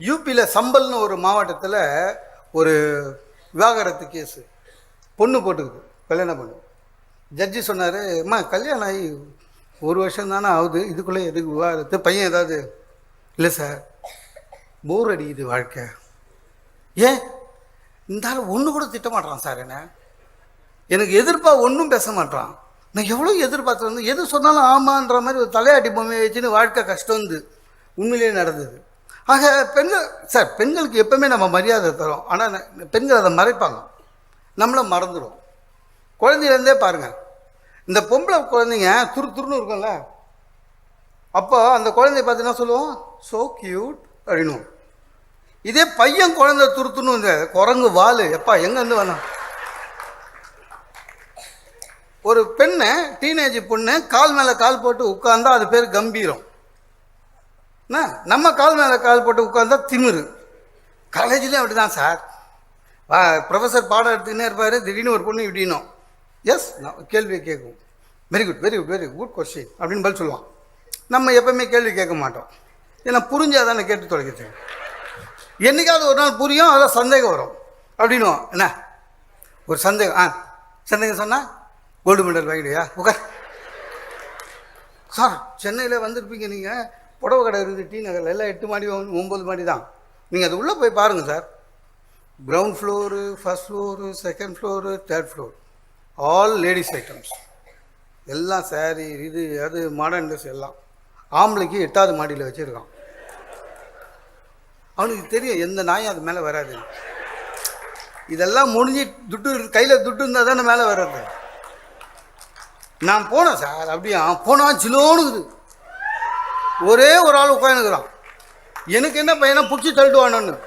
யூபியில் சம்பல்னு ஒரு மாவட்டத்தில் ஒரு விவாகரத்து கேஸு. பொண்ணு போட்டுக்குது கல்யாணம் பொண்ணு. ஜட்ஜி சொன்னார் அம்மா கல்யாணம் ஆகி ஒரு வருஷம் தானே ஆகுது இதுக்குள்ளே எதுக்கு விவாகரத்து? பையன் ஏதாவது இல்லை சார் போர் அடிக்குது வாழ்க்கை. ஏன்? இந்த ஆள் ஒன்று கூட திட்டமாட்டான் சார் என்ன? எனக்கு எதிர்ப்பாக ஒன்றும் பேச மாட்டான் நான் எவ்வளோ எதிர்பார்த்து எது சொன்னாலும் ஆமான்ற மாதிரி ஒரு தலையாட்டி பொம்மையை வச்சுன்னு வாழ்க்கை கஷ்டம் வந்து. உண்மையிலேயே நடந்தது. ஆக பெண்கள் சார் பெண்களுக்கு எப்பவுமே நம்ம மரியாதை தரோம். ஆனால் பெண்கள் அதை மறைப்பாங்க. நம்மளை மறந்துடும் குழந்தையிலேருந்தே பாருங்கள் இந்த பொம்பளை குழந்தைங்க துரு துருன்னு இருக்கும்ல. அப்போ அந்த குழந்தைய பார்த்து என்ன சொல்லுவோம்? ஸோ கியூட் அப்படின்னும் இதே பையன் குழந்தை துருத்துன்னு இந்த குரங்கு வால் எப்பா எங்கேருந்து வந்தான் ஒரு பெண்ணை டீனேஜ் பொண்ணு கால் மேலே கால் போட்டு உட்காந்தா அது பேர் கம்பீரம். என்ன? நம்ம கால் மேலே கால் போட்டு உட்காந்தா திமிரு. காலேஜ்லேயும் அப்படி தான் சார். வா ப்ரொஃபஸர் பாடம் எடுத்துக்கினே இருப்பார். திடீர்னு ஒரு பொண்ணு இப்படினும் எஸ் நான் கேள்வியை கேட்கும். Very good very good very good question அப்படின்னு பதில் சொல்லுவான். நம்ம எப்பவுமே கேள்வி கேட்க மாட்டோம். ஏன்னா புரிஞ்சால் தானே கேட்டு தொலைக்கிறது. என்னைக்காவது ஒரு நாள் புரியும் அதில் சந்தேகம் வரும். அப்படின்னுவோம் என்ன? ஒரு சந்தேகம். ஆ சந்தேகம் சொன்னால் கோல்டு மெடல் வாங்கிடுவியா? உட்கார். சார் சென்னையில் வந்திருப்பீங்க நீங்கள் புடவை கடை இருக்குது டி நகரில். எல்லாம் எட்டு மாடி ஒம்பது மாடி தான். நீங்கள் அது உள்ளே போய் பாருங்கள் sir. Ground floor first floor second floor third floor all ladies items எல்லாம் சேரீ இது அது மாடர்ன் ட்ரெஸ் எல்லாம். ஆம்பளைக்கு எட்டாவது மாடியில் வச்சுருக்கான். அவனுக்கு தெரியும் எந்த நாயும் அது மேலே வராது. இதெல்லாம் முடிஞ்சு துட்டு கையில் துட்டு இருந்தால் தானே மேலே வர்றது. நான் போனேன் சார். அப்படியே போனா சிலோனுக்குது ஒரே ஒரு ஆள் உட்காந்துக்கிறான் எனக்கு என்ன பையனை பிடிச்சி தள்ளிடுவானு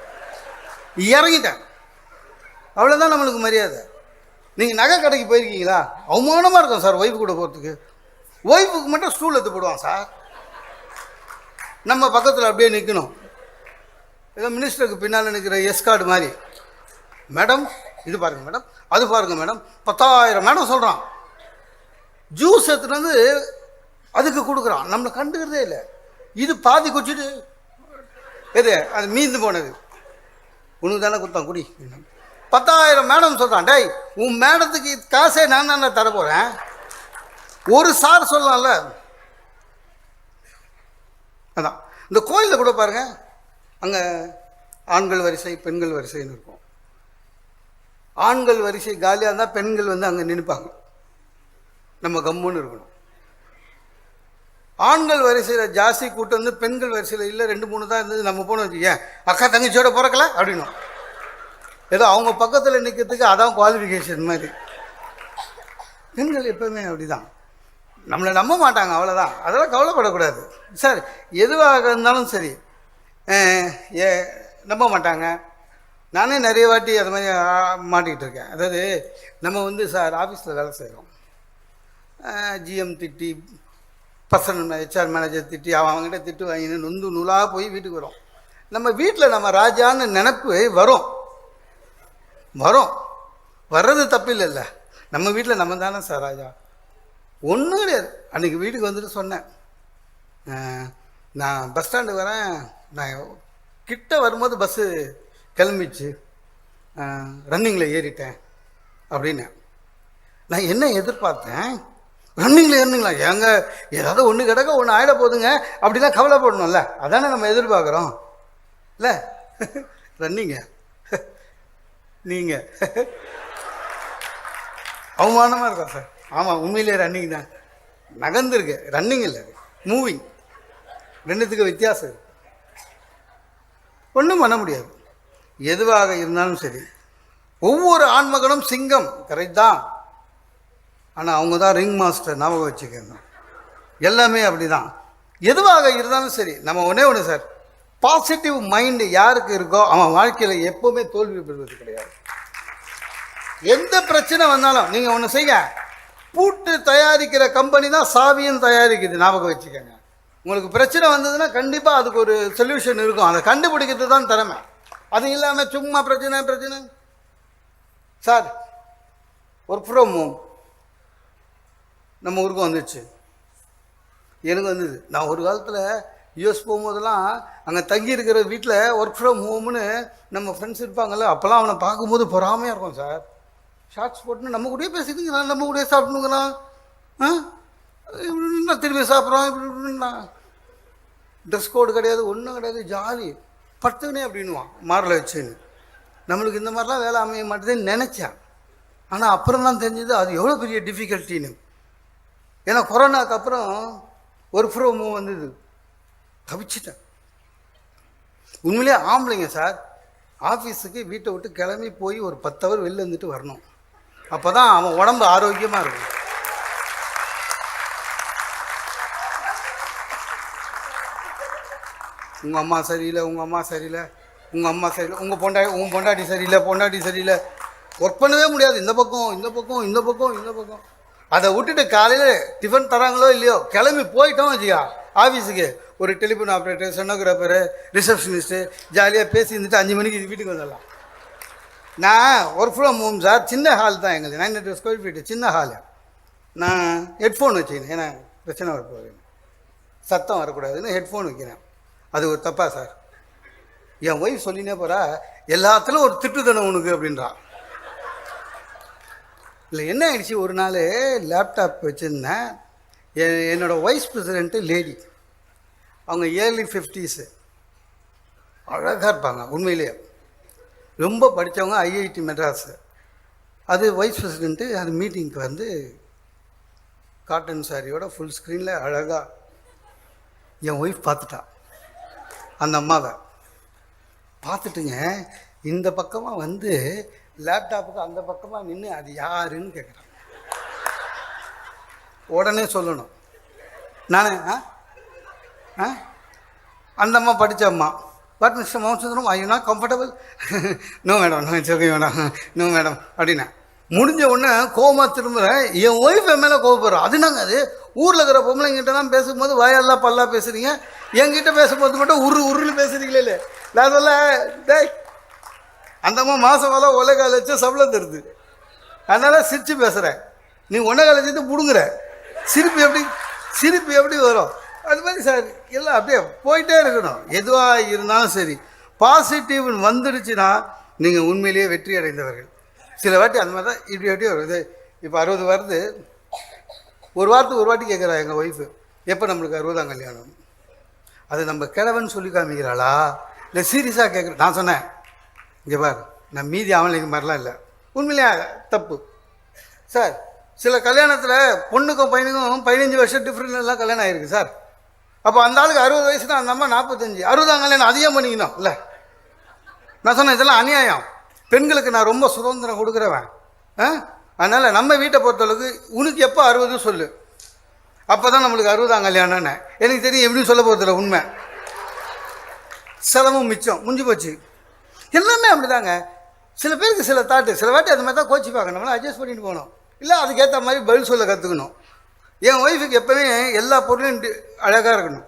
இறங்கிட்டேன். அவ்வளோதான் நம்மளுக்கு மரியாதை. நீங்கள் நகை கடைக்கு போயிருக்கீங்களா? அவமானமாக இருக்கும் சார் ஒய்ஃபு கூட போகிறதுக்கு ஒய்ஃபுக்கு மட்டும் ஸ்டூல் எடுத்து போடுவான் சார். நம்ம பக்கத்தில் அப்படியே நிற்கணும் ஏதோ மினிஸ்டருக்கு பின்னால் நிற்கிற எஸ்கார்டு மாதிரி. மேடம் இது பாருங்க மேடம் அது பாருங்கள் மேடம் பத்தாயிரம் மேடம் சொல்கிறான் ஜூஸ் எடுத்துகிட்டு வந்து அதுக்கு கொடுக்குறான். நம்மளை கண்டுக்கிறதே இல்லை. இது பாதி குச்சிட்டு. எது? அது மீந்து போனது. உனக்கு தானே கொடுத்தான் குடி. பத்தாயிரம் மேடம் சொல்கிறான் டேய் உன் மேடத்துக்கு காசே நான் தானே தர போகிறேன் ஒரு சார் சொல்லலாம்ல. அதான். இந்த கோயிலில் கூட பாருங்க அங்கே ஆண்கள் வரிசை பெண்கள் வரிசைன்னு இருக்கும். ஆண்கள் வரிசை காலியாக இருந்தால் பெண்கள் வந்து அங்கே நினைப்பாங்க நம்ம கம்முன்னு இருக்கணும். ஆண்கள் வரிசையில் ஜாஸ்தி கூட்டம் வந்து பெண்கள் வரிசையில் இல்லை ரெண்டு மூணு தான் இருந்தது. நம்ம போனோம் வச்சுக்கேன் அக்கா தங்கச்சியோட பிறக்கல? அப்படின்னும். ஏதோ அவங்க பக்கத்தில் நிற்கிறதுக்கு அதான் குவாலிஃபிகேஷன் மாதிரி. பெண்கள் எப்பவுமே அப்படிதான். நம்மளை நம்ப மாட்டாங்க அவ்வளோதான் அதெல்லாம் கவலைப்படக்கூடாது. சார் எதுவாக இருந்தாலும் சரி ஏ நம்ப மாட்டாங்க. நானே நிறைய வாட்டி அது மாதிரி மாட்டிக்கிட்டு இருக்கேன். அதாவது நம்ம வந்து சார் ஆஃபீஸில் வேலை செய்கிறோம் ஜிஎம் திட்டி பர்சனல் ஹெச்ஆர் மேனேஜர் திட்டி அவன் அவங்ககிட்ட திட்டு வாங்கின்னு நொந்து நூலாக போய் வீட்டுக்கு வரும். நம்ம வீட்டில் நம்ம ராஜான்னு நினப்பு வரும். வரும். வர்றது தப்பில்லைல்ல. நம்ம வீட்டில் நம்ம தானே சார் ராஜா. ஒன்றும் கிடையாது. அன்றைக்கி வீட்டுக்கு வந்துட்டு சொன்னேன். நான் பஸ் ஸ்டாண்டு வரேன். நான் கிட்ட வரும்போது பஸ்ஸு கிளம்பிச்சு ரன்னிங்கில் ஏறிட்டேன். அப்படின்னு நான் என்ன எதிர்பார்த்தேன்? ரன்னிங்கில் ஏறினீங்களா? ஏங்க ஏதாவது ஒன்று கிடக்க ஒன்று ஆகிட போதுங்க அப்படிலாம் கவலைப்படணும்ல. அதானே நம்ம எதிர்பார்க்குறோம். இல்லை? ரன்னிங்க. நீங்கள் அவமானமாக இருக்கும் சார்? ஆமாம் உண்மையிலே ரன்னிங் தான். நகர்ந்துருக்கு. ரன்னிங் இல்லை. மூவிங் ரெண்டுத்துக்கு வித்தியாசம் ஒன்றும் பண்ண முடியாது. எதுவாக இருந்தாலும் சரி. ஒவ்வொரு ஆண்மகனும் சிங்கம். கரெக்ட் தான். ஆனால் அவங்க தான் ரிங் மாஸ்டர் ஞாபகம் வச்சுக்கோங்க எல்லாமே அப்படி தான் எதுவாக இருந்தாலும் சரி நம்ம ஒன்றே ஒன்று சார் பாசிட்டிவ் மைண்டு யாருக்கு இருக்கோ அவன் வாழ்க்கையில் எப்போவுமே தோல்வி பெறுவது கிடையாது. எந்த பிரச்சனை வந்தாலும் நீங்கள் ஒன்று செய்ய பூட்டு தயாரிக்கிற கம்பெனி தான் சாவியும் தயாரிக்குது ஞாபகம் வச்சுக்கோங்க. உங்களுக்கு பிரச்சனை வந்ததுன்னா கண்டிப்பாக அதுக்கு ஒரு சொல்யூஷன் இருக்கும். அதை கண்டுபிடிக்கிறது தான் திறமை. அது இல்லாமல் சும்மா பிரச்சனை பிரச்சனை. சார் ஒர்க் ஃப்ரம் ஹோம் நம்ம ஊருக்கு வந்துச்சு. எனக்கு வந்தது. நான் ஒரு காலத்தில் யூஎஸ் போகும்போதெல்லாம் அங்கே தங்கி இருக்கிற வீட்டில் ஒர்க் ஃப்ரம் ஹோம்னு நம்ம ஃப்ரெண்ட்ஸ் இருப்பாங்கல்ல அப்போல்லாம் அவனை பார்க்கும்போது பொறாமையாக இருக்கும் சார். ஷார்ட்ஸ் போட்டுன்னு நம்ம கூடயே பேசிட்டுங்கிறான் நம்ம கூடயே சாப்பிட்டுங்கிறான் ஆ? இப்படி திரும்பி சாப்பிட்றோம் இப்படி இப்படின்னா ட்ரெஸ் கோடு கிடையாது ஒன்றும் கிடையாது ஜாலி படுத்துக்கினே அப்படின்னுவான் மாரில் வச்சுன்னு. நம்மளுக்கு இந்த மாதிரிலாம் வேலை அமைய மாட்டேதுன்னு நினச்சேன். ஆனால் அப்புறம் தான் தெரிஞ்சது அது எவ்வளோ பெரிய டிஃபிகல்ட்டின்னு ஏன்னா கொரோனாக்கு அப்புறம் ஒர்க் ஃப்ரம் ஹோம் வந்தது. தவிச்சிட்டேன். உண்மையிலே ஆம்பளைங்க சார் ஆஃபீஸுக்கு வீட்டை விட்டு கிளம்பி போய் ஒரு பத்து ஹவர் வெளில இருந்துட்டு வரணும். அப்போ தான் அவன் உடம்பு ஆரோக்கியமாக இருக்கும். உங்கள் அம்மா சரியில்லை உங்கள் அம்மா சரியில்லை உங்கள் அம்மா சரியில்லை உங்கள் பொண்டா உங்கள் பொண்டாட்டி சரியில்லை பொண்டாட்டி சரியில்லை. ஒர்க் பண்ணவே முடியாது. இந்த பக்கம் இந்த பக்கம் இந்த பக்கம் இந்த பக்கம். அதை விட்டுட்டு காலையில் டிஃபன் தராங்களோ இல்லையோ கிளம்பி போயிட்டோம் வச்சுக்கா. ஆஃபீஸுக்கு ஒரு டெலிஃபோன் ஆப்ரேட்டர் சொன்னோகிராஃபரு ரிசப்ஷனிஸ்ட்டு ஜாலியாக பேசி இருந்துட்டு அஞ்சு மணிக்கு வீட்டுக்கு வந்துடலாம். நான் ஒர்க் ஃப்ரம் ஹோம் சார் சின்ன ஹால் தான் எங்களுக்கு. நைன் ஹண்ட்ரட் ஸ்கொயர் ஃபீட்டு சின்ன ஹாலு நான் ஹெட்ஃபோன் வச்சுக்கிறேன். ஏன்னா பிரச்சனை வரப்போகுது. சத்தம் வரக்கூடாதுன்னு ஹெட்ஃபோன் வைக்கிறேன். அது ஒரு தப்பா சார் என் ஒய்ஃப் சொல்லினே போகிறா எல்லாத்துலையும் ஒரு திட்டுத்தனம் உனக்கு அப்படின்றான் இல்லை என்ன ஆயிடுச்சு? ஒரு நாள் லேப்டாப் வச்சுருந்தேன். என் என்னோடய வைஸ் பிரசிடெண்ட்டு லேடி அவங்க இயர்லி ஃபிஃப்டிஸு அழகாக இருப்பாங்க உண்மையிலேயே. ரொம்ப படித்தவங்க ஐஐடி மெட்ராஸு. அது வைஸ் பிரசிடெண்ட்டு அது மீட்டிங்க்கு வந்து காட்டன் சாரியோட ஃபுல் ஸ்க்ரீனில் அழகாக என் ஒய்ஃப் பார்த்துட்டா. அந்த அம்மாவை. பார்த்துட்டுங்க இந்த பக்கமாக வந்து லேப்டாப்புக்கு அந்த பக்கமாக நின்று அது யாருன்னு கேட்குறான் உடனே சொல்லணும். நானே ஆ? ஆ? அந்த அம்மா படித்த அம்மா. But mister Mohansundaram I not comfortable no madam no it's okay madam no madam அப்படின்னா முடிஞ்ச உடனே கோமா திரும்புகிறேன் என் ஒய்ஃப் என் மேலே கோவப்படுறோம் அது நாங்கள் அது? ஊரில் இருக்கிற பொம்பளைங்கிட்ட தான் பேசும்போது வாயெல்லாம் பல்லா பேசுகிறீங்க என்கிட்ட பேசும்போது மட்டும் உரு உருன்னு பேசுகிறீங்களே இல்லை நான் சொல்ல டேய் அந்த அம்மா மாதம் வேலை ஒலை கால வச்சு சம்பளம் தருது. அதனால் சிரித்து பேசுகிறேன் நீ ஒன்றை கால வச்சுட்டு பிடுங்குற. சிரிப்பு எப்படி சிரிப்பு எப்படி வரும்? அது மாதிரி சார் எல்லாம் அப்படியே போயிட்டே இருக்கணும். எதுவாக இருந்தாலும் சரி. பாசிட்டிவ் வந்துடுச்சுன்னா நீங்கள் உண்மையிலேயே வெற்றி அடைந்தவர்கள். சில வாட்டி அந்த மாதிரி தான் இப்படி எப்படியும் வருது இப்போ அறுபது வருது ஒரு வாரத்துக்கு ஒரு வாட்டி கேட்குறா எங்கள் ஒய்ஃபு எப்போ நம்மளுக்கு அறுபதாம் கல்யாணம்? அது நம்ம கிழவன் சொல்லி காமிக்கிறாளா? இல்லை சீரியஸாக கேட்குற நான் சொன்னேன். இங்கே பார் நான் மீதி அவனுக்கு மாதிரிலாம் இல்லை. உண்மையிலேயே தப்பு. சார் சில கல்யாணத்தில் பொண்ணுக்கும் பையனுக்கும் பதினஞ்சு வருஷம் டிஃப்ரெண்ட் எல்லாம் கல்யாணம் ஆயிருக்கு சார். அப்போ அந்த ஆளுக்கு அறுபது வயசு தான் அந்த அம்மா நாற்பத்தஞ்சு. அறுபதாம் கல்யாணம் அதிகம் பண்ணிக்கணும் இல்லை. நான் சொன்னேன் இதெல்லாம் அநியாயம். பெண்களுக்கு நான் ரொம்ப சுதந்திரம் கொடுக்குறவன். ஆ? அதனால் நம்ம வீட்டை பொறுத்தளவுக்கு உனக்கு எப்போ அறுபது சொல்லு. அப்போ தான் நம்மளுக்கு அறுபதாம் கல்யாணம்னு. எனக்கு தெரியும் எப்படி சொல்ல போகிறதில்ல உண்மை. செலவும் மிச்சம் முடிஞ்சு போச்சு. எல்லாமே அப்படிதாங்க. சில பேருக்கு சில தாட்டு சில வாட்டி அந்த மாதிரி தான் கோச்சிப்பாங்க. நம்மளாம் அட்ஜஸ்ட் பண்ணிட்டு போகணும். இல்லை அதுக்கேற்ற மாதிரி பதில் சொல்ல கற்றுக்கணும் என் ஒய்ஃபுக்கு எப்போவுமே எல்லா பொருளும் அழகாக இருக்கணும்.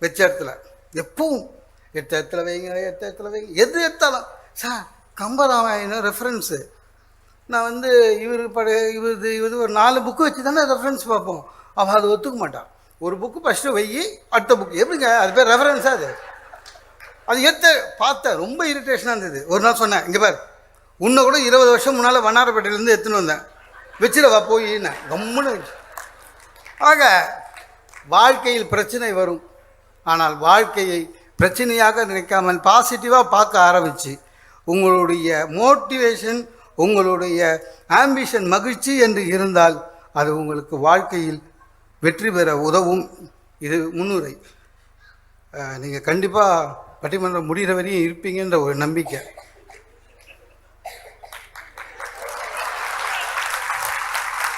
வச்ச இடத்துல. எப்பவும். எட்ட இடத்துல வைங்க எட்ட இடத்துல வைங்க. எது எடுத்தாலும். சார் கம்பராமாயணம் ரெஃபரன்ஸு நான் வந்து இவர் பட இவருது இவரு ஒரு நாலு புக்கு வச்சு தானே ரெஃபரன்ஸ் பார்ப்போம். அவன் அதை ஒத்துக்க மாட்டான் ஒரு புக்கு ஃபஸ்ட்டு வை அடுத்த புக்கு எப்படிங்க? அது பேர் ரெஃபரன்ஸா அது? அது ஏற்ற பார்த்தேன் ரொம்ப இரிட்டேஷனாக இருந்தது. ஒரு நாள் சொன்னேன் இங்கே பார் உன்னை கூட இருபது வருஷம் முன்னால் வண்ணாரப்பேட்டையிலேருந்து எடுத்துன்னு வந்தேன். வச்சிடவா போயின்னு கம்முன்னு ஆக வாழ்க்கையில் பிரச்சனை வரும். ஆனால் வாழ்க்கையை பிரச்சனையாக நினைக்காமல் பாசிட்டிவாக பார்க்க ஆரம்பித்து உங்களுடைய மோட்டிவேஷன் உங்களுடைய ஆம்பிஷன் மகிழ்ச்சி என்று இருந்தால் அது உங்களுக்கு வாழ்க்கையில் வெற்றி பெற உதவும். இது முன்னுரை. நீங்கள் கண்டிப்பாக பட்டிமன்றம் முடிகிற வரையும் இருப்பீங்கன்ற ஒரு நம்பிக்கை.